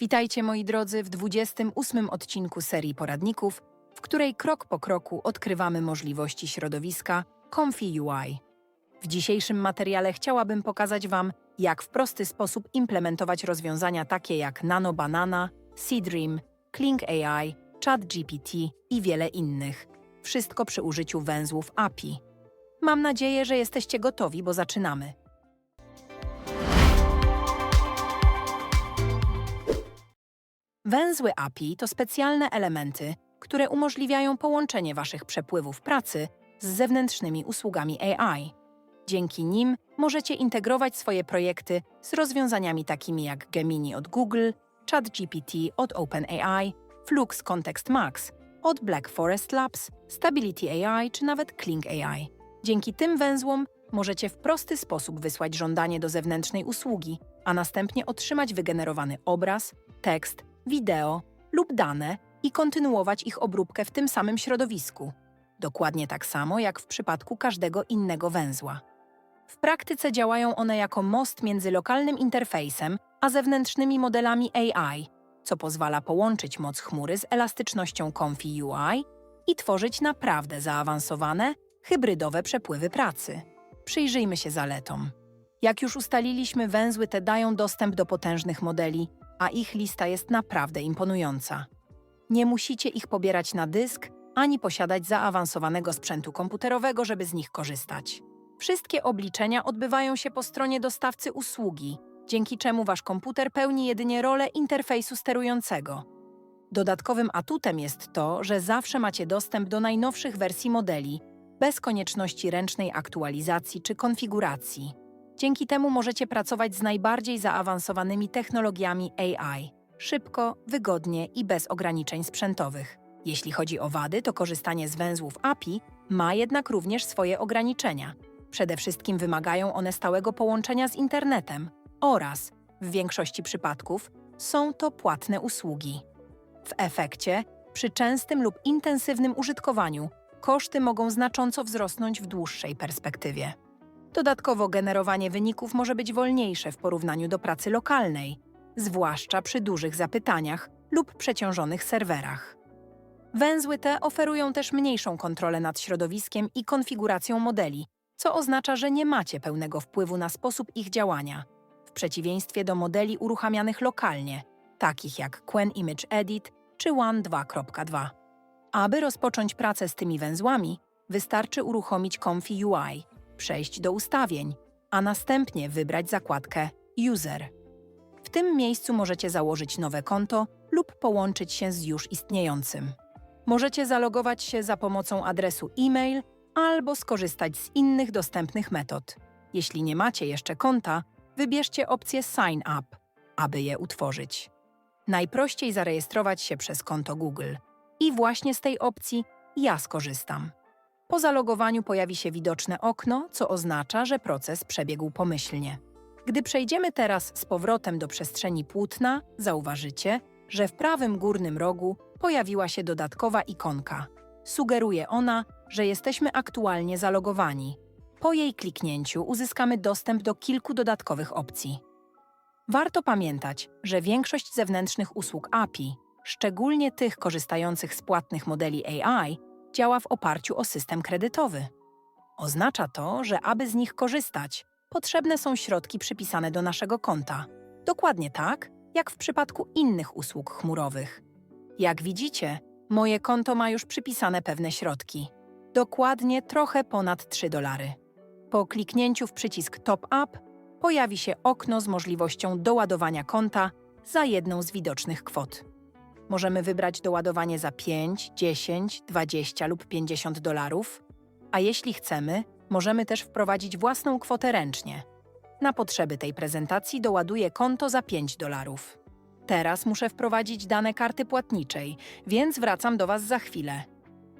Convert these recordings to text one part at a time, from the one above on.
Witajcie moi drodzy w 28 odcinku serii poradników, w której krok po kroku odkrywamy możliwości środowiska Comfy UI. W dzisiejszym materiale chciałabym pokazać Wam, jak w prosty sposób implementować rozwiązania takie jak Nano Banana, Seedream, Kling AI, ChatGPT i wiele innych. Wszystko przy użyciu węzłów API. Mam nadzieję, że jesteście gotowi, bo zaczynamy. Węzły API to specjalne elementy, które umożliwiają połączenie Waszych przepływów pracy z zewnętrznymi usługami AI. Dzięki nim możecie integrować swoje projekty z rozwiązaniami takimi jak Gemini od Google, ChatGPT od OpenAI, Flux Context Max od Black Forest Labs, Stability AI czy nawet Kling AI. Dzięki tym węzłom możecie w prosty sposób wysłać żądanie do zewnętrznej usługi, a następnie otrzymać wygenerowany obraz, tekst, wideo lub dane i kontynuować ich obróbkę w tym samym środowisku. Dokładnie tak samo jak w przypadku każdego innego węzła. W praktyce działają one jako most między lokalnym interfejsem a zewnętrznymi modelami AI, co pozwala połączyć moc chmury z elastycznością Comfy UI i tworzyć naprawdę zaawansowane, hybrydowe przepływy pracy. Przyjrzyjmy się zaletom. Jak już ustaliliśmy, węzły te dają dostęp do potężnych modeli, a ich lista jest naprawdę imponująca. Nie musicie ich pobierać na dysk, ani posiadać zaawansowanego sprzętu komputerowego, żeby z nich korzystać. Wszystkie obliczenia odbywają się po stronie dostawcy usługi, dzięki czemu wasz komputer pełni jedynie rolę interfejsu sterującego. Dodatkowym atutem jest to, że zawsze macie dostęp do najnowszych wersji modeli, bez konieczności ręcznej aktualizacji czy konfiguracji. Dzięki temu możecie pracować z najbardziej zaawansowanymi technologiami AI szybko, wygodnie i bez ograniczeń sprzętowych. Jeśli chodzi o wady, to korzystanie z węzłów API ma jednak również swoje ograniczenia. Przede wszystkim wymagają one stałego połączenia z internetem oraz, w większości przypadków, są to płatne usługi. W efekcie, przy częstym lub intensywnym użytkowaniu, koszty mogą znacząco wzrosnąć w dłuższej perspektywie. Dodatkowo generowanie wyników może być wolniejsze w porównaniu do pracy lokalnej, zwłaszcza przy dużych zapytaniach lub przeciążonych serwerach. Węzły te oferują też mniejszą kontrolę nad środowiskiem i konfiguracją modeli, co oznacza, że nie macie pełnego wpływu na sposób ich działania, w przeciwieństwie do modeli uruchamianych lokalnie, takich jak Quen Image Edit czy One 2.2. Aby rozpocząć pracę z tymi węzłami, wystarczy uruchomić Comfy UI, przejść do ustawień, a następnie wybrać zakładkę User. W tym miejscu możecie założyć nowe konto lub połączyć się z już istniejącym. Możecie zalogować się za pomocą adresu e-mail albo skorzystać z innych dostępnych metod. Jeśli nie macie jeszcze konta, wybierzcie opcję Sign Up, aby je utworzyć. Najprościej zarejestrować się przez konto Google i właśnie z tej opcji ja skorzystam. Po zalogowaniu pojawi się widoczne okno, co oznacza, że proces przebiegł pomyślnie. Gdy przejdziemy teraz z powrotem do przestrzeni płótna, zauważycie, że w prawym górnym rogu pojawiła się dodatkowa ikonka. Sugeruje ona, że jesteśmy aktualnie zalogowani. Po jej kliknięciu uzyskamy dostęp do kilku dodatkowych opcji. Warto pamiętać, że większość zewnętrznych usług API, szczególnie tych korzystających z płatnych modeli AI, działa w oparciu o system kredytowy. Oznacza to, że aby z nich korzystać, potrzebne są środki przypisane do naszego konta. Dokładnie tak, jak w przypadku innych usług chmurowych. Jak widzicie, moje konto ma już przypisane pewne środki. Dokładnie trochę ponad 3 dolary. Po kliknięciu w przycisk Top Up pojawi się okno z możliwością doładowania konta za jedną z widocznych kwot. Możemy wybrać doładowanie za 5, 10, 20 lub 50 dolarów, a jeśli chcemy, możemy też wprowadzić własną kwotę ręcznie. Na potrzeby tej prezentacji doładuję konto za 5 dolarów. Teraz muszę wprowadzić dane karty płatniczej, więc wracam do Was za chwilę.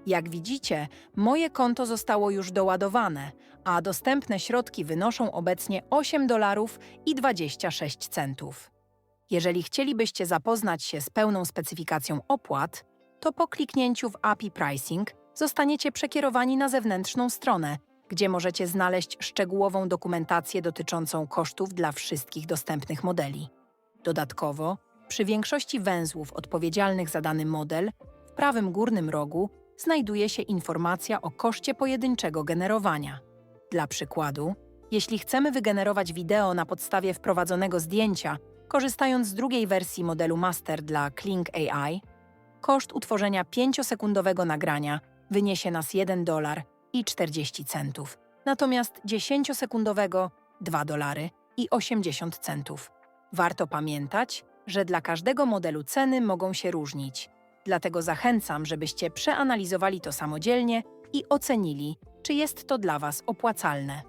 Jak widzicie, moje konto zostało już doładowane, a dostępne środki wynoszą obecnie 8 dolarów i 26 centów. Jeżeli chcielibyście zapoznać się z pełną specyfikacją opłat, to po kliknięciu w API Pricing zostaniecie przekierowani na zewnętrzną stronę, gdzie możecie znaleźć szczegółową dokumentację dotyczącą kosztów dla wszystkich dostępnych modeli. Dodatkowo, Przy większości węzłów odpowiedzialnych za dany model, w prawym górnym rogu znajduje się informacja o koszcie pojedynczego generowania. Dla przykładu, jeśli chcemy wygenerować wideo na podstawie wprowadzonego zdjęcia, korzystając z drugiej wersji modelu Master dla Kling AI, koszt utworzenia 5-sekundowego nagrania wyniesie nas 1 dolar i 40 centów, natomiast 10-sekundowego 2 dolary i 80 centów. Warto pamiętać, że dla każdego modelu ceny mogą się różnić. Dlatego zachęcam, żebyście przeanalizowali to samodzielnie i ocenili, czy jest to dla Was opłacalne.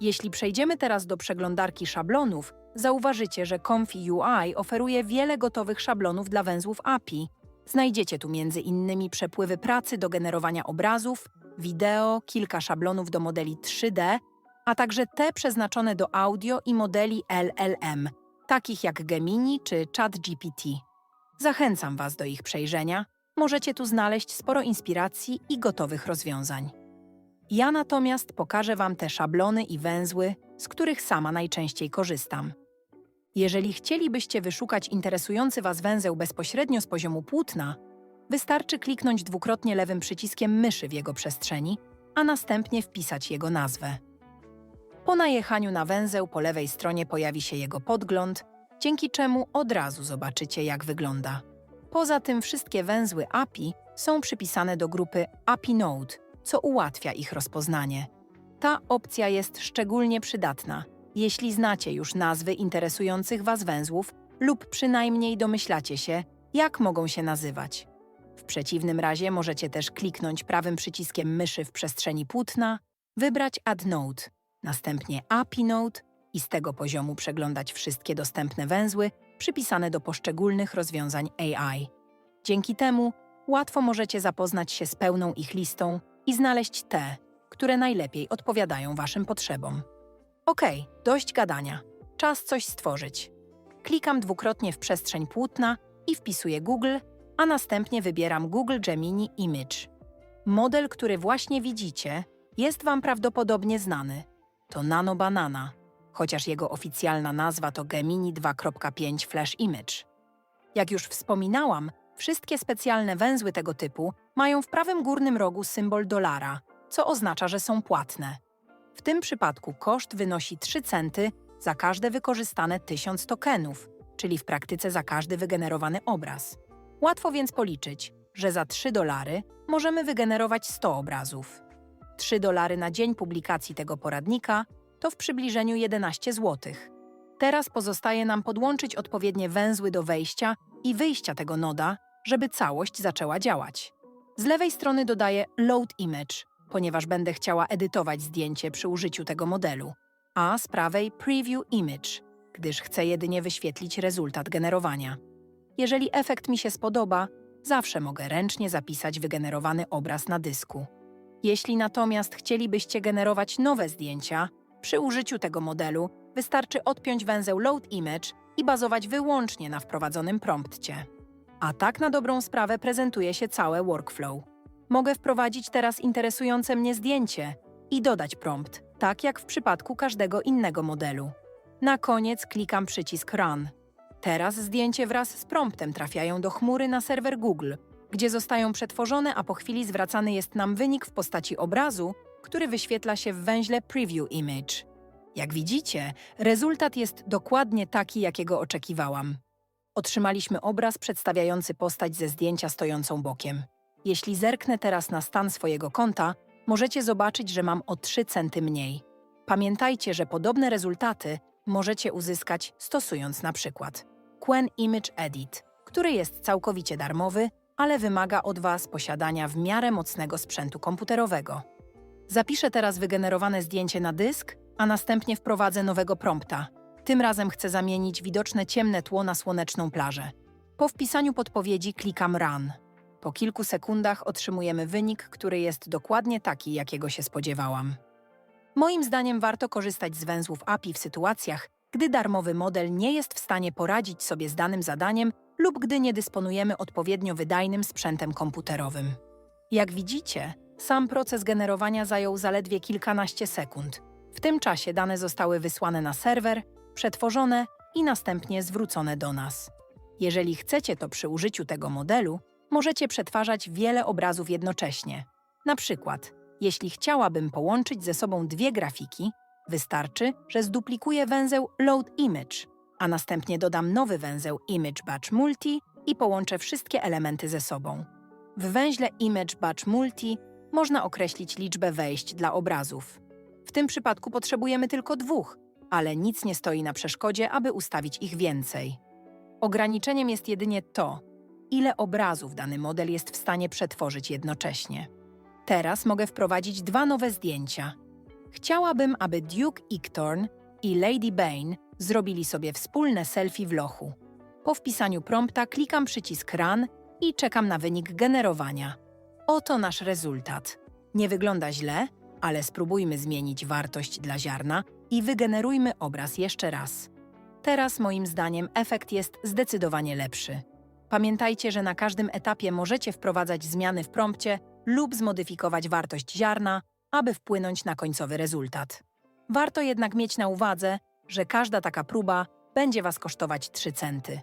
Jeśli przejdziemy teraz do przeglądarki szablonów, zauważycie, że Comfy UI oferuje wiele gotowych szablonów dla węzłów API. Znajdziecie tu m.in. przepływy pracy do generowania obrazów, wideo, kilka szablonów do modeli 3D, a także te przeznaczone do audio i modeli LLM, takich jak Gemini czy ChatGPT. Zachęcam Was do ich przejrzenia. Możecie tu znaleźć sporo inspiracji i gotowych rozwiązań. Ja natomiast pokażę Wam te szablony i węzły, z których sama najczęściej korzystam. Jeżeli chcielibyście wyszukać interesujący Was węzeł bezpośrednio z poziomu płótna, wystarczy kliknąć dwukrotnie lewym przyciskiem myszy w jego przestrzeni, a następnie wpisać jego nazwę. Po najechaniu na węzeł po lewej stronie pojawi się jego podgląd, dzięki czemu od razu zobaczycie, jak wygląda. Poza tym wszystkie węzły API są przypisane do grupy API Node, co ułatwia ich rozpoznanie. Ta opcja jest szczególnie przydatna, jeśli znacie już nazwy interesujących Was węzłów lub przynajmniej domyślacie się, jak mogą się nazywać. W przeciwnym razie możecie też kliknąć prawym przyciskiem myszy w przestrzeni płótna, wybrać Add Node, następnie API Node i z tego poziomu przeglądać wszystkie dostępne węzły przypisane do poszczególnych rozwiązań AI. Dzięki temu łatwo możecie zapoznać się z pełną ich listą i znaleźć te, które najlepiej odpowiadają Waszym potrzebom. Okej, dość gadania. Czas coś stworzyć. Klikam dwukrotnie w przestrzeń płótna i wpisuję Google, a następnie wybieram Google Gemini Image. Model, który właśnie widzicie, jest Wam prawdopodobnie znany. To Nano Banana, chociaż jego oficjalna nazwa to Gemini 2.5 Flash Image. Jak już wspominałam, wszystkie specjalne węzły tego typu mają w prawym górnym rogu symbol dolara, co oznacza, że są płatne. W tym przypadku koszt wynosi 3 centy za każde wykorzystane 1000 tokenów, czyli w praktyce za każdy wygenerowany obraz. Łatwo więc policzyć, że za 3 dolary możemy wygenerować 100 obrazów. 3 dolary na dzień publikacji tego poradnika to w przybliżeniu 11 zł. Teraz pozostaje nam podłączyć odpowiednie węzły do wejścia i wyjścia tego noda, żeby całość zaczęła działać. Z lewej strony dodaję Load Image, ponieważ będę chciała edytować zdjęcie przy użyciu tego modelu, a z prawej Preview Image, gdyż chcę jedynie wyświetlić rezultat generowania. Jeżeli efekt mi się spodoba, zawsze mogę ręcznie zapisać wygenerowany obraz na dysku. Jeśli natomiast chcielibyście generować nowe zdjęcia, przy użyciu tego modelu wystarczy odpiąć węzeł Load Image i bazować wyłącznie na wprowadzonym promptcie. A tak na dobrą sprawę prezentuje się całe workflow. Mogę wprowadzić teraz interesujące mnie zdjęcie i dodać prompt, tak jak w przypadku każdego innego modelu. Na koniec klikam przycisk Run. Teraz zdjęcie wraz z promptem trafiają do chmury na serwer Google, gdzie zostają przetworzone, a po chwili zwracany jest nam wynik w postaci obrazu, który wyświetla się w węźle Preview Image. Jak widzicie, rezultat jest dokładnie taki, jakiego oczekiwałam. Otrzymaliśmy obraz przedstawiający postać ze zdjęcia stojącą bokiem. Jeśli zerknę teraz na stan swojego konta, możecie zobaczyć, że mam o 3 centy mniej. Pamiętajcie, że podobne rezultaty możecie uzyskać stosując na przykład Quen Image Edit, który jest całkowicie darmowy, ale wymaga od Was posiadania w miarę mocnego sprzętu komputerowego. Zapiszę teraz wygenerowane zdjęcie na dysk, a następnie wprowadzę nowego prompta. Tym razem chcę zamienić widoczne ciemne tło na słoneczną plażę. Po wpisaniu podpowiedzi klikam Run. Po kilku sekundach otrzymujemy wynik, który jest dokładnie taki, jakiego się spodziewałam. Moim zdaniem warto korzystać z węzłów API w sytuacjach, gdy darmowy model nie jest w stanie poradzić sobie z danym zadaniem lub gdy nie dysponujemy odpowiednio wydajnym sprzętem komputerowym. Jak widzicie, sam proces generowania zajął zaledwie kilkanaście sekund. W tym czasie dane zostały wysłane na serwer, przetworzone i następnie zwrócone do nas. Jeżeli chcecie to przy użyciu tego modelu, możecie przetwarzać wiele obrazów jednocześnie. Na przykład, jeśli chciałabym połączyć ze sobą dwie grafiki, wystarczy, że zduplikuję węzeł Load Image, a następnie dodam nowy węzeł Image Batch Multi i połączę wszystkie elementy ze sobą. W węźle Image Batch Multi można określić liczbę wejść dla obrazów. W tym przypadku potrzebujemy tylko dwóch, ale nic nie stoi na przeszkodzie, aby ustawić ich więcej. Ograniczeniem jest jedynie to, ile obrazów dany model jest w stanie przetworzyć jednocześnie. Teraz mogę wprowadzić dwa nowe zdjęcia. Chciałabym, aby Duke Ictorn i Lady Bane zrobili sobie wspólne selfie w lochu. Po wpisaniu prompta klikam przycisk Run i czekam na wynik generowania. Oto nasz rezultat. Nie wygląda źle, ale spróbujmy zmienić wartość dla ziarna i wygenerujmy obraz jeszcze raz. Teraz moim zdaniem efekt jest zdecydowanie lepszy. Pamiętajcie, że na każdym etapie możecie wprowadzać zmiany w prompcie lub zmodyfikować wartość ziarna, aby wpłynąć na końcowy rezultat. Warto jednak mieć na uwadze, że każda taka próba będzie Was kosztować 3 centy.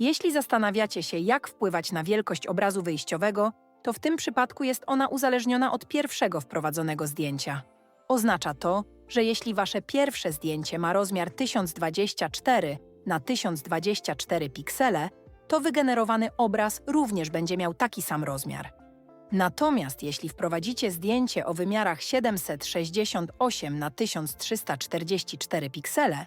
Jeśli zastanawiacie się, jak wpływać na wielkość obrazu wyjściowego, to w tym przypadku jest ona uzależniona od pierwszego wprowadzonego zdjęcia. Oznacza to, że jeśli Wasze pierwsze zdjęcie ma rozmiar 1024 na 1024 piksele, to wygenerowany obraz również będzie miał taki sam rozmiar. Natomiast jeśli wprowadzicie zdjęcie o wymiarach 768 na 1344 piksele,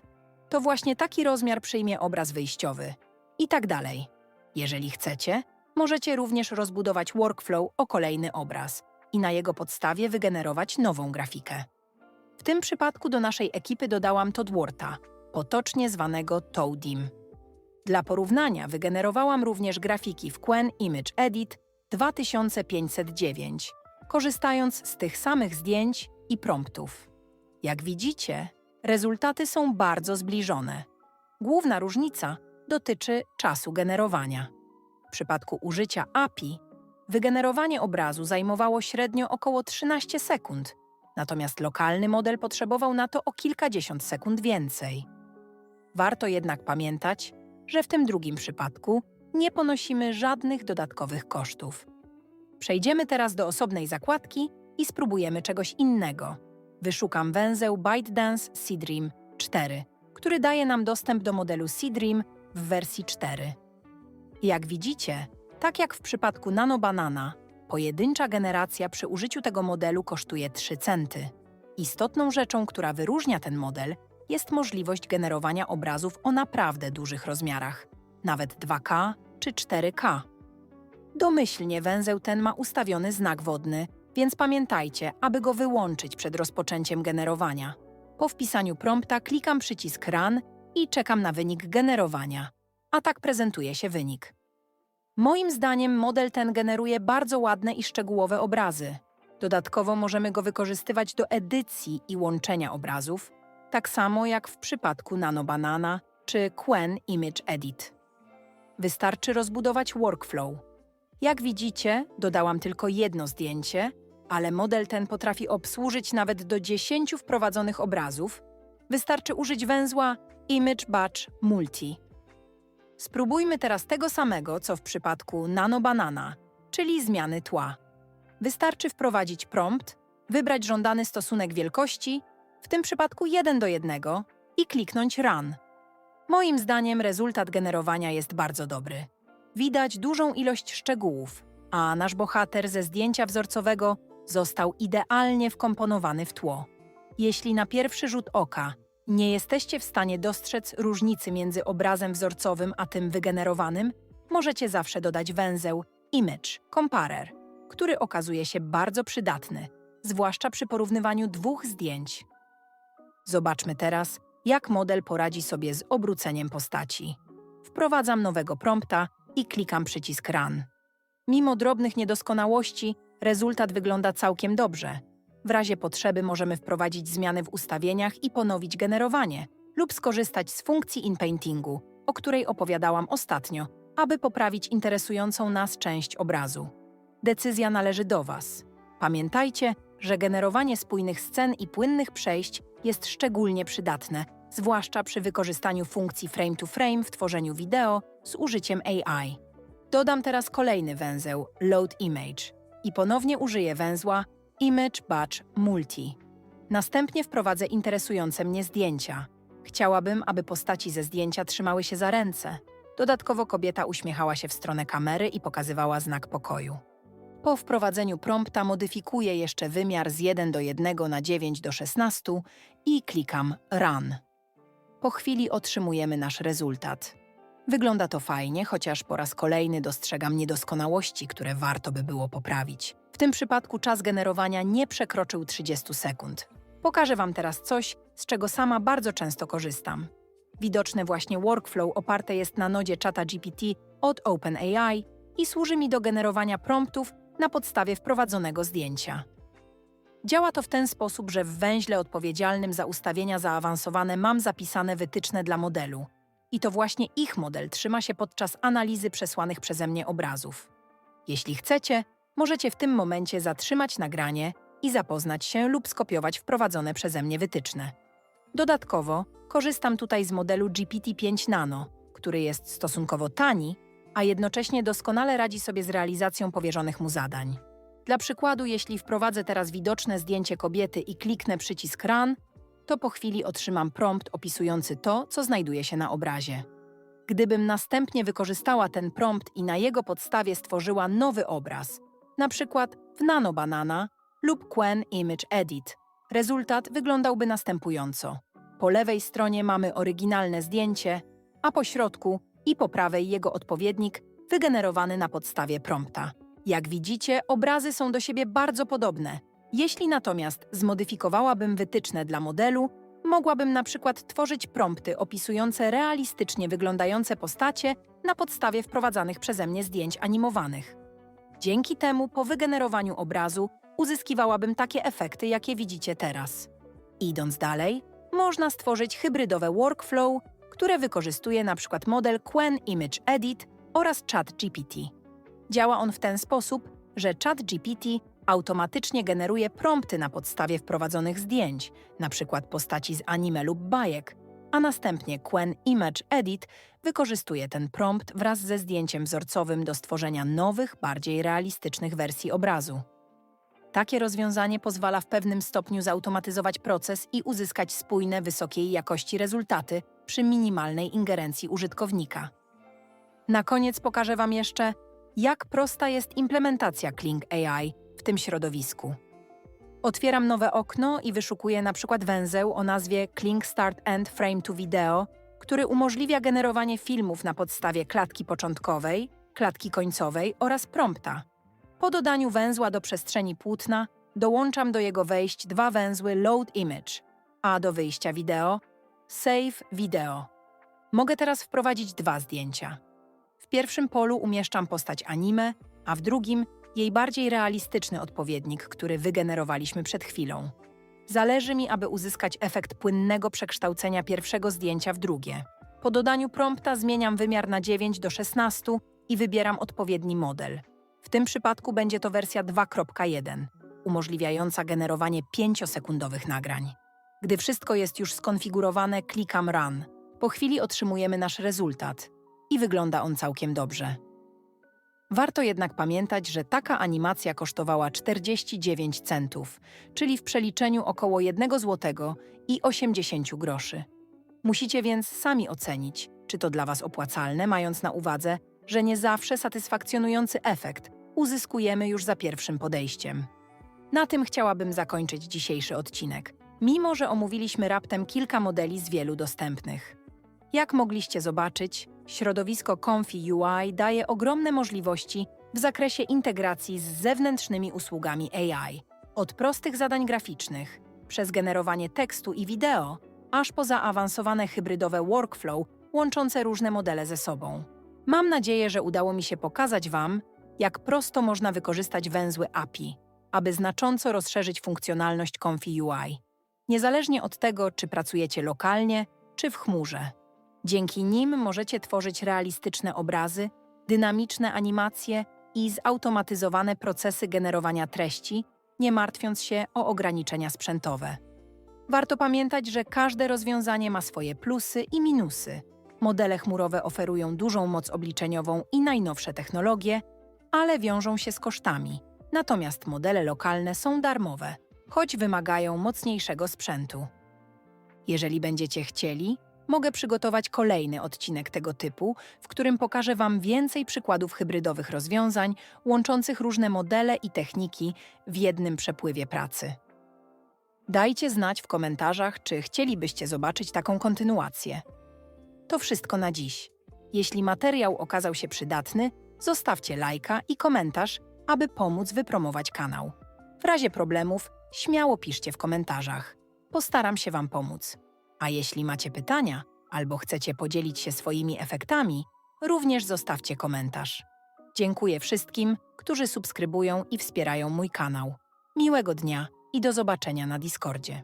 to właśnie taki rozmiar przyjmie obraz wyjściowy. I tak dalej. Jeżeli chcecie, możecie również rozbudować workflow o kolejny obraz i na jego podstawie wygenerować nową grafikę. W tym przypadku do naszej ekipy dodałam Toddworta, potocznie zwanego Toadim. Dla porównania wygenerowałam również grafiki w Quen Image Edit 2509, korzystając z tych samych zdjęć i promptów. Jak widzicie, rezultaty są bardzo zbliżone. Główna różnica dotyczy czasu generowania. W przypadku użycia API wygenerowanie obrazu zajmowało średnio około 13 sekund, natomiast lokalny model potrzebował na to o kilkadziesiąt sekund więcej. Warto jednak pamiętać, że w tym drugim przypadku nie ponosimy żadnych dodatkowych kosztów. Przejdziemy teraz do osobnej zakładki i spróbujemy czegoś innego. Wyszukam węzeł ByteDance Seedream 4, który daje nam dostęp do modelu Seedream w wersji 4. Jak widzicie, tak jak w przypadku Nano Banana, pojedyncza generacja przy użyciu tego modelu kosztuje 3 centy. Istotną rzeczą, która wyróżnia ten model, jest możliwość generowania obrazów o naprawdę dużych rozmiarach, nawet 2K czy 4K. Domyślnie węzeł ten ma ustawiony znak wodny, więc pamiętajcie, aby go wyłączyć przed rozpoczęciem generowania. Po wpisaniu prompta klikam przycisk Run i czekam na wynik generowania. A tak prezentuje się wynik. Moim zdaniem model ten generuje bardzo ładne i szczegółowe obrazy. Dodatkowo możemy go wykorzystywać do edycji i łączenia obrazów, tak samo jak w przypadku Nano Banana czy Quen Image Edit. Wystarczy rozbudować workflow. Jak widzicie, dodałam tylko jedno zdjęcie, ale model ten potrafi obsłużyć nawet do 10 wprowadzonych obrazów. Wystarczy użyć węzła Image Batch Multi. Spróbujmy teraz tego samego, co w przypadku Nano Banana, czyli zmiany tła. Wystarczy wprowadzić prompt, wybrać żądany stosunek wielkości, w tym przypadku 1 do 1, i kliknąć Run. Moim zdaniem rezultat generowania jest bardzo dobry. Widać dużą ilość szczegółów, a nasz bohater ze zdjęcia wzorcowego został idealnie wkomponowany w tło. Jeśli na pierwszy rzut oka nie jesteście w stanie dostrzec różnicy między obrazem wzorcowym a tym wygenerowanym, możecie zawsze dodać węzeł Image Comparer, który okazuje się bardzo przydatny, zwłaszcza przy porównywaniu dwóch zdjęć. Zobaczmy teraz, jak model poradzi sobie z obróceniem postaci. Wprowadzam nowego prompta i klikam przycisk Run. Mimo drobnych niedoskonałości, rezultat wygląda całkiem dobrze. W razie potrzeby możemy wprowadzić zmiany w ustawieniach i ponowić generowanie, lub skorzystać z funkcji inpaintingu, o której opowiadałam ostatnio, aby poprawić interesującą nas część obrazu. Decyzja należy do Was. Pamiętajcie, że generowanie spójnych scen i płynnych przejść jest szczególnie przydatne, zwłaszcza przy wykorzystaniu funkcji frame to frame w tworzeniu wideo, z użyciem AI. Dodam teraz kolejny węzeł Load Image i ponownie użyję węzła Image Batch Multi. Następnie wprowadzę interesujące mnie zdjęcia. Chciałabym, aby postaci ze zdjęcia trzymały się za ręce. Dodatkowo kobieta uśmiechała się w stronę kamery i pokazywała znak pokoju. Po wprowadzeniu prompta modyfikuję jeszcze wymiar z 1 do 1 na 9 do 16 i klikam Run. Po chwili otrzymujemy nasz rezultat. Wygląda to fajnie, chociaż po raz kolejny dostrzegam niedoskonałości, które warto by było poprawić. W tym przypadku czas generowania nie przekroczył 30 sekund. Pokażę Wam teraz coś, z czego sama bardzo często korzystam. Widoczny właśnie workflow oparte jest na nodzie czata GPT od OpenAI i służy mi do generowania promptów na podstawie wprowadzonego zdjęcia. Działa to w ten sposób, że w węźle odpowiedzialnym za ustawienia zaawansowane mam zapisane wytyczne dla modelu. I to właśnie ich model trzyma się podczas analizy przesłanych przeze mnie obrazów. Jeśli chcecie, możecie w tym momencie zatrzymać nagranie i zapoznać się lub skopiować wprowadzone przeze mnie wytyczne. Dodatkowo korzystam tutaj z modelu GPT-5 Nano, który jest stosunkowo tani, a jednocześnie doskonale radzi sobie z realizacją powierzonych mu zadań. Dla przykładu, jeśli wprowadzę teraz widoczne zdjęcie kobiety i kliknę przycisk Run, to po chwili otrzymam prompt opisujący to, co znajduje się na obrazie. Gdybym następnie wykorzystała ten prompt i na jego podstawie stworzyła nowy obraz, na przykład w Nano Banana lub Quen Image Edit, rezultat wyglądałby następująco. Po lewej stronie mamy oryginalne zdjęcie, a po środku i po prawej jego odpowiednik wygenerowany na podstawie prompta. Jak widzicie, obrazy są do siebie bardzo podobne. Jeśli natomiast zmodyfikowałabym wytyczne dla modelu, mogłabym na przykład tworzyć prompty opisujące realistycznie wyglądające postacie na podstawie wprowadzanych przeze mnie zdjęć animowanych. Dzięki temu po wygenerowaniu obrazu uzyskiwałabym takie efekty, jakie widzicie teraz. Idąc dalej, można stworzyć hybrydowe workflow, które wykorzystuje przykład model Quen Image Edit oraz ChatGPT. Działa on w ten sposób, że ChatGPT automatycznie generuje prompty na podstawie wprowadzonych zdjęć, np. postaci z anime lub bajek, a następnie Quen Image Edit wykorzystuje ten prompt wraz ze zdjęciem wzorcowym do stworzenia nowych, bardziej realistycznych wersji obrazu. Takie rozwiązanie pozwala w pewnym stopniu zautomatyzować proces i uzyskać spójne, wysokiej jakości rezultaty przy minimalnej ingerencji użytkownika. Na koniec pokażę Wam jeszcze, jak prosta jest implementacja Kling AI w tym środowisku. Otwieram nowe okno i wyszukuję na przykład węzeł o nazwie Kling Start End Frame to Video, który umożliwia generowanie filmów na podstawie klatki początkowej, klatki końcowej oraz prompta. Po dodaniu węzła do przestrzeni płótna dołączam do jego wejść dwa węzły Load Image, a do wyjścia wideo Save Video. Mogę teraz wprowadzić dwa zdjęcia. W pierwszym polu umieszczam postać anime, a w drugim jej bardziej realistyczny odpowiednik, który wygenerowaliśmy przed chwilą. Zależy mi, aby uzyskać efekt płynnego przekształcenia pierwszego zdjęcia w drugie. Po dodaniu prompta zmieniam wymiar na 9 do 16 i wybieram odpowiedni model. W tym przypadku będzie to wersja 2.1, umożliwiająca generowanie 5-sekundowych nagrań. Gdy wszystko jest już skonfigurowane, klikam Run. Po chwili otrzymujemy nasz rezultat i wygląda on całkiem dobrze. Warto jednak pamiętać, że taka animacja kosztowała 49 centów, czyli w przeliczeniu około 1 zł i 80 groszy. Musicie więc sami ocenić, czy to dla Was opłacalne, mając na uwadze, że nie zawsze satysfakcjonujący efekt uzyskujemy już za pierwszym podejściem. Na tym chciałabym zakończyć dzisiejszy odcinek, mimo że omówiliśmy raptem kilka modeli z wielu dostępnych. Jak mogliście zobaczyć, środowisko Comfy UI daje ogromne możliwości w zakresie integracji z zewnętrznymi usługami AI. Od prostych zadań graficznych, przez generowanie tekstu i wideo, aż po zaawansowane hybrydowe workflow łączące różne modele ze sobą. Mam nadzieję, że udało mi się pokazać Wam, jak prosto można wykorzystać węzły API, aby znacząco rozszerzyć funkcjonalność Comfy UI. Niezależnie od tego, czy pracujecie lokalnie, czy w chmurze. Dzięki nim możecie tworzyć realistyczne obrazy, dynamiczne animacje i zautomatyzowane procesy generowania treści, nie martwiąc się o ograniczenia sprzętowe. Warto pamiętać, że każde rozwiązanie ma swoje plusy i minusy, Modele chmurowe oferują dużą moc obliczeniową i najnowsze technologie, ale wiążą się z kosztami. Natomiast modele lokalne są darmowe, choć wymagają mocniejszego sprzętu. Jeżeli będziecie chcieli, mogę przygotować kolejny odcinek tego typu, w którym pokażę Wam więcej przykładów hybrydowych rozwiązań łączących różne modele i techniki w jednym przepływie pracy. Dajcie znać w komentarzach, czy chcielibyście zobaczyć taką kontynuację. To wszystko na dziś. Jeśli materiał okazał się przydatny, zostawcie lajka i komentarz, aby pomóc wypromować kanał. W razie problemów, śmiało piszcie w komentarzach. Postaram się Wam pomóc. A jeśli macie pytania albo chcecie podzielić się swoimi efektami, również zostawcie komentarz. Dziękuję wszystkim, którzy subskrybują i wspierają mój kanał. Miłego dnia i do zobaczenia na Discordzie.